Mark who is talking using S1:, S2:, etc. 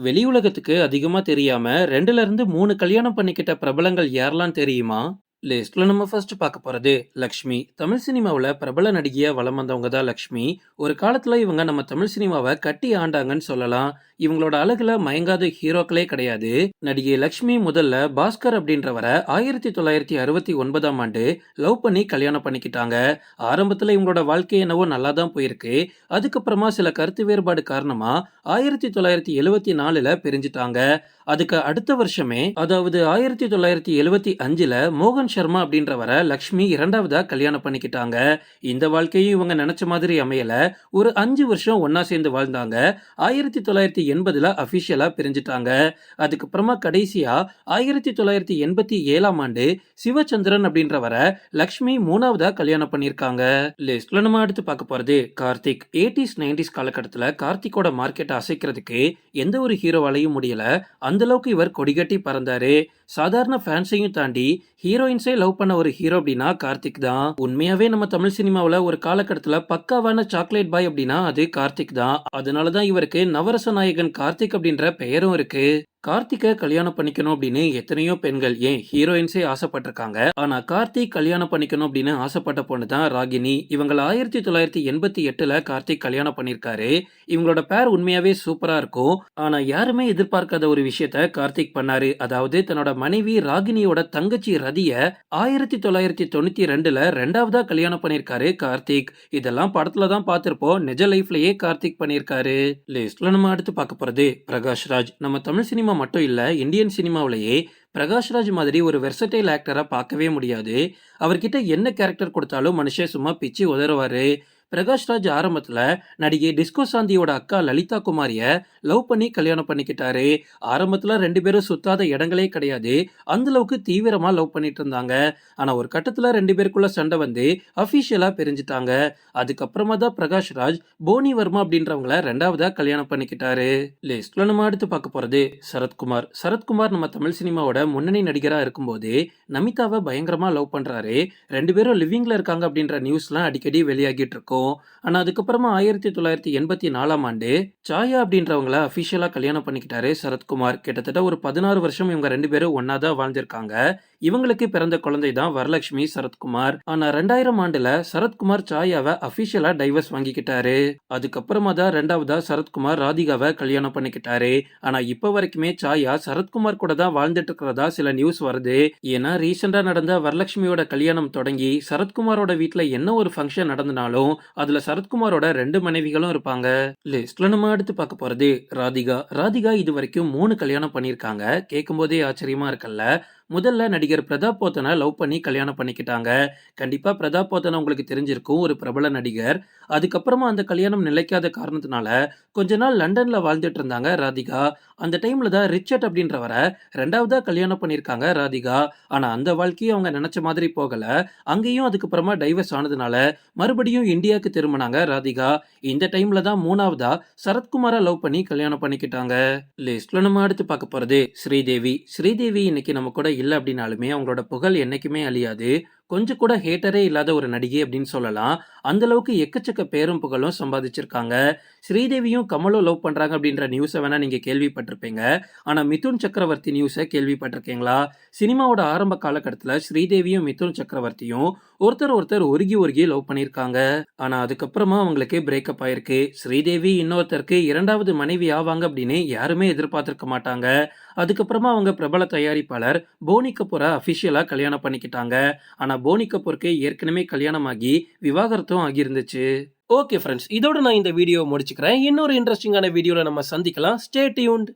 S1: வெளி உலகத்துக்கு அதிகமா தெரியாம 2ல இருந்து 3 கல்யாணம் பண்ணிக்கிட்ட பிரபலங்கள் யாரெல்லாம் தெரியுமா? லிஸ்ட்ல நம்ம ஃபர்ஸ்ட் பார்க்க போறது லக்ஷ்மி. தமிழ் சினிமாவில் பிரபல நடிகையா வளம் வந்தவங்க தான் லக்ஷ்மி. ஒரு காலத்துல இவங்க நம்ம தமிழ் சினிமாவை கட்டி ஆண்டாங்கன்னு சொல்லலாம். இவங்களோட அழகுல மயங்காத ஹீரோக்களே கிடையாது. நடிகை லக்ஷ்மி முதல்ல பாஸ்கர் அப்படின்றவரை 1969ஆம் ஆண்டு லவ் பண்ணி கல்யாணம் பண்ணிக்கிட்டாங்க. ஆரம்பத்துல இவங்களோட வாழ்க்கை என்னவோ நல்லா தான் போயிருக்கு. அதுக்கப்புறமா சில கருத்து வேறுபாடு காரணமா 1974ல பிரிஞ்சுட்டாங்க. அதுக்கு அடுத்த வருஷமே அதாவது 1975ல மோகன் சர்மா அப்படின்றவரை லக்ஷ்மி இரண்டாவதா கல்யாணம் பண்ணிக்கிட்டாங்க. இந்த வாழ்க்கையும் இவங்க நினைச்ச மாதிரி அமையல. ஒரு அஞ்சு வருஷம் ஒன்னா சேர்ந்து வாழ்ந்தாங்க. 1980ல அபிஷியலா பிரிஞ்சுட்டாங்க. அதுக்கப்புறமா கடைசியா 1987ஆம் ஆண்டு சிவச்சந்திரன் அப்படின்றவரை லக்ஷ்மி மூணாவதா கல்யாணம் பண்ணியிருக்காங்க. லிஸ்ட்ல நம்ம அடுத்து பார்க்க போறது கார்த்திக். 80s 90s காலகட்டத்துல கார்த்திக்கோட மார்க்கெட்டை அசைக்கிறதுக்கு எந்த ஒரு ஹீரோவாலையும் முடியல. அந்த அளவுக்கு இவர் கொடிகட்டி பறந்தாரு. சாதாரண ஃபேன்ஸையும் தாண்டி ஹீரோயின்ஸே லவ் பண்ண ஒரு ஹீரோ அப்படின்னா கார்த்திக் தான். உண்மையாவே நம்ம தமிழ் சினிமாவில் ஒரு காலகட்டத்தில் பக்காவான சாக்லேட் பாய் அப்படின்னா அது கார்த்திக் தான். அதனால தான் இவருக்கு நவரச நாயகன் கார்த்திக் அப்படின்ற பெயரும் இருக்கு. கார்த்திகை கல்யாணம் பண்ணிக்கணும் அப்படின்னு எத்தனையோ பெண்கள் ஏன் ஹீரோயின்ஸே ஆசைப்பட்டிருக்காங்க. ஆனா கார்த்திக் கல்யாணம் பண்ணிக்கணும் அப்படின்னு ஆசைப்பட்ட பொண்ணு தான் ராகினி. இவங்கள 1988ல கார்த்திக் கல்யாணம் பண்ணியிருக்காரு. இவங்களோட பேர் உண்மையாவே சூப்பரா இருக்கும். ஆனா யாருமே எதிர்பார்க்காத ஒரு விஷயத்த கார்த்திக் பண்ணாரு. அதாவது தன்னோட மனைவி ராகினியோட தங்கச்சி ரதிய 1992ல ரெண்டாவதா கல்யாணம் பண்ணியிருக்காரு கார்த்திக். இதெல்லாம் படத்துல தான் பார்த்திருப்போம். நிஜ லைஃப்லயே கார்த்திக் பண்ணியிருக்காரு. லிஸ்ட்ல நம்ம அடுத்து பார்க்க போறது பிரகாஷ் ராஜ். நம்ம தமிழ் சினிமா மட்டும் இல்ல இந்தியன் சினிமாவிலேயே பிரகாஷ் ராஜ் மாதிரி ஒரு வெர்சடைல் ஆக்டராக பார்க்கவே முடியாது. அவர்கிட்ட என்ன கேரக்டர் கொடுத்தாலும் மனுஷன் சும்மா பிச்சு உதறுவார் பிரகாஷ் ராஜ் ஆரம்பத்துல நடிகை டிஸ்கோ சாந்தியோட அக்கா லலிதா குமாரிய லவ் பண்ணி கல்யாணம் பண்ணிக்கிட்டாரு. ஆரம்பத்துல ரெண்டு பேரும் சுத்தாத இடங்களே கிடையாது. அந்த அளவுக்கு தீவிரமா லவ் பண்ணிட்டு இருந்தாங்க. ஆனா ஒரு கட்டத்துல ரெண்டு பேருக்குள்ள சண்டை வந்து அபிஷியலா பிரிஞ்சுட்டாங்க. அதுக்கப்புறமா தான் பிரகாஷ் ராஜ் போனி வர்மா அப்படின்றவங்கள ரெண்டாவதா கல்யாணம் பண்ணிக்கிட்டாரு. லிஸ்ட்ல நம்ம அடுத்து பார்க்க போறது சரத்குமார். சரத்குமார் நம்ம தமிழ் சினிமாவோட முன்னணி நடிகரா இருக்கும்போது நமிதாவை பயங்கரமா லவ் பண்றாரு. ரெண்டு பேரும் லிவிங்ல இருக்காங்க அப்படின்ற நியூஸ்லாம் அடிக்கடி வெளியாகிட்டு இருக்கும். ஆனால் அதுக்கப்புறமா 1984ஆம் ஆண்டு சாயா அப்படின்றவங்கள அஃபிஷியலாக கல்யாணம் பண்ணிக்கிட்டாரு சரத்குமார். கிட்டத்தட்ட ஒரு 16 வருஷம் இவங்க ரெண்டு பேரும் ஒன்னா தான் வாழ்ந்திருக்காங்க. இவங்களுக்கு பிறந்த குழந்தை தான் வரலட்சுமி சரத்குமார். ஆனா 2000 ஆண்டுல சரத்குமார் சாயாவை அபிஷியலா டைவர்ஸ் வாங்கிக்கிட்டாரு. அதுக்கப்புறமா தான் ரெண்டாவதா சரத்குமார் ராதிகாவை கல்யாணம் பண்ணிக்கிட்டாரு. ஆனா இப்ப வரைக்குமே சாயா சரத்குமார் கூட தான் வாழ்ந்துட்டு இருக்கிறதா சில நியூஸ் வருது. ஏன்னா ரீசெண்டா நடந்த வரலட்சுமியோட கல்யாணம் தொடங்கி சரத்குமாரோட வீட்டில் என்ன ஒரு ஃபங்க்ஷன் நடந்தனாலும் அதுல சரத்குமாரோட ரெண்டு மனைவிகளும் இருப்பாங்க. லிஸ்ட்ல நம்ம அடுத்து பார்க்க போறது ராதிகா. ராதிகா இது வரைக்கும் மூணு கல்யாணம் பண்ணியிருக்காங்க. கேட்கும்போதே ஆச்சரியமா இருக்குல்ல. முதல்ல நடிகர் பிரதாப் போத்தனை லவ் பண்ணி கல்யாணம் பண்ணிக்கிட்டாங்க. கண்டிப்பாக பிரதாப் போத்தனை உங்களுக்கு தெரிஞ்சிருக்கும். ஒரு பிரபல நடிகர். அதுக்கப்புறமா அந்த கல்யாணம் நிலைக்காத காரணத்தினால கொஞ்ச நாள் லண்டனில் வாழ்ந்துட்டு இருந்தாங்க ராதிகா. அந்த டைமில் தான் ரிச்சர்ட் அப்படின்றவரை ரெண்டாவதாக கல்யாணம் பண்ணியிருக்காங்க ராதிகா. ஆனால் அந்த வாழ்க்கையும் அவங்க நினச்ச மாதிரி போகல. அங்கேயும் அதுக்கப்புறமா டைவர்ஸ் ஆனதுனால மறுபடியும் இந்தியாவுக்கு திரும்பினாங்க ராதிகா. இந்த டைமில் தான் மூணாவதா சரத்குமாரை லவ் பண்ணி கல்யாணம் பண்ணிக்கிட்டாங்க. லிஸ்ட்ல நம்ம அடுத்து பார்க்க போகிறது ஸ்ரீதேவி. ஸ்ரீதேவி இன்னைக்கு நம்ம கூட இல்ல அப்படின்னாலுமே அவங்களோட புகழ் என்னைக்குமே அழியாது. கொஞ்சம் கூட ஹேட்டரே இல்லாத ஒரு நடிகை அப்படின்னு சொல்லலாம். அந்த அளவுக்கு எக்கச்சக்க பேரும் புகழும் சம்பாதிச்சிருக்காங்க. ஸ்ரீதேவியும் கமலும் லவ் பண்றாங்க அப்படின்ற நியூஸை வேணா நீங்க கேள்விப்பட்டிருப்பீங்க. ஆனா மிதுன் சக்கரவர்த்தி நியூஸை கேள்விப்பட்டிருக்கீங்களா? சினிமாவோட ஆரம்ப காலகட்டத்தில் ஸ்ரீதேவியும் மிதுன் சக்கரவர்த்தியும் ஒருத்தர் ஒருத்தர் ஒருகி ஒருகி லவ் பண்ணியிருக்காங்க. ஆனா அதுக்கப்புறமா அவங்களுக்கு பிரேக்கப் ஆயிருக்கு. ஸ்ரீதேவி இன்னொருத்தருக்கு இரண்டாவது மனைவி ஆவாங்க அப்படின்னு யாருமே எதிர்பார்த்திருக்க மாட்டாங்க. அதுக்கப்புறமா அவங்க பிரபல தயாரிப்பாளர் போனி கபூரை அபிஷியலா கல்யாணம் பண்ணிக்கிட்டாங்க. ஆனா போனி கபூருக்கு ஏற்கனவே கல்யாணமாகி விவாகரத்தும் ஆகியிருந்துச்சு. ஓகே ஃப்ரெண்ட்ஸ் இதோட நான் இந்த வீடியோ முடிச்சுக்கிறேன். இன்னொரு இன்ட்ரெஸ்டிங்கான வீடியோவில் நம்ம சந்திக்கலாம். Stay tuned.